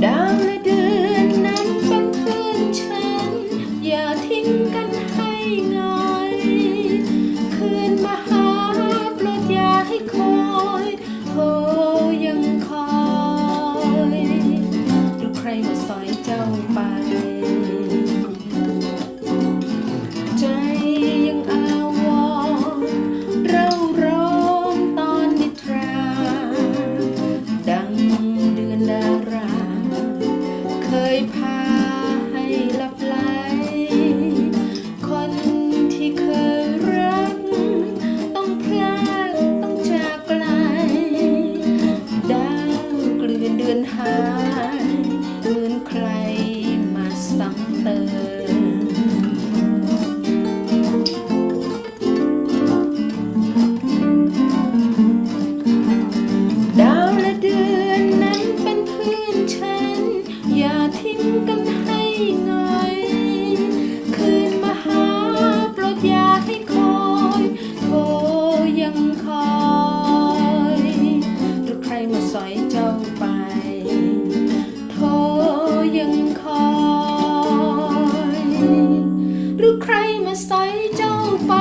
down เคยพาให้หลับไหล คนที่เคยรัก ต้องพลาดต้องจากไกล ดาวกลืนเดือนหาย มาใส่เจ้าไป